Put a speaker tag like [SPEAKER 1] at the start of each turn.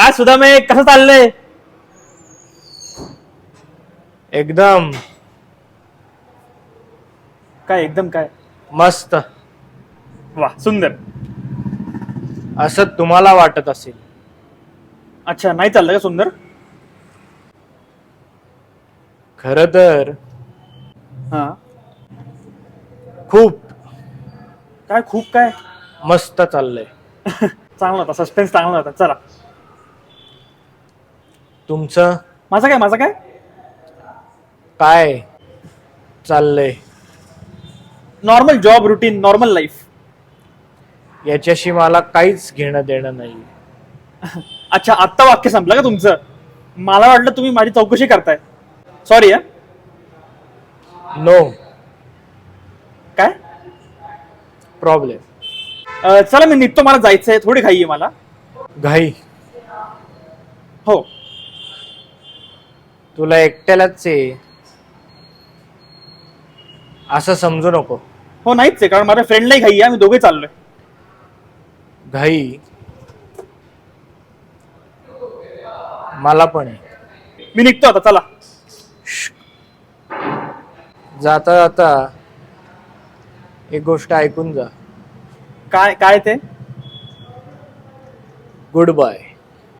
[SPEAKER 1] काय सुदामे कसं चाललंय?
[SPEAKER 2] एकदम.
[SPEAKER 1] काय एकदम काय?
[SPEAKER 2] मस्त.
[SPEAKER 1] वा सुंदर.
[SPEAKER 2] असं तुम्हाला वाटत असेल.
[SPEAKER 1] अच्छा नाही चाललं का सुंदर?
[SPEAKER 2] खर तर
[SPEAKER 1] हा.
[SPEAKER 2] खूप.
[SPEAKER 1] काय खूप काय?
[SPEAKER 2] मस्त चाललंय.
[SPEAKER 1] चांगला होता सस्पेन्स चांगला होता. चला.
[SPEAKER 2] तुमचं?
[SPEAKER 1] माझं काय माझं काय?
[SPEAKER 2] काय चाललंय?
[SPEAKER 1] Normal job routine normal life
[SPEAKER 2] याच्याशी मला काहीच घेणं देणं नाही.
[SPEAKER 1] अच्छा आत्ता वाक्य संपलं का तुमचं? मला वाटलं तुम्ही माझी चौकशी करताय. सॉरी हा?
[SPEAKER 2] नो
[SPEAKER 1] काय?
[SPEAKER 2] प्रॉब्लेम
[SPEAKER 1] अं, चला मी निघतो. मला जायचंय. थोडी घाई आहे मला.
[SPEAKER 2] घाई.
[SPEAKER 1] हो.
[SPEAKER 2] तुला एकट्यालाच आहे. असं समजू नको.
[SPEAKER 1] हो नाहीच आहे कारण माझ्या फ्रेंडलाही घाई आहे आम्ही दोघे चाललोय.
[SPEAKER 2] घाई? मला पण आहे.
[SPEAKER 1] मी निघतो आता चला.
[SPEAKER 2] जाता जाता एक गोष्ट ऐकून जा.
[SPEAKER 1] काय काय ते?
[SPEAKER 2] Good bye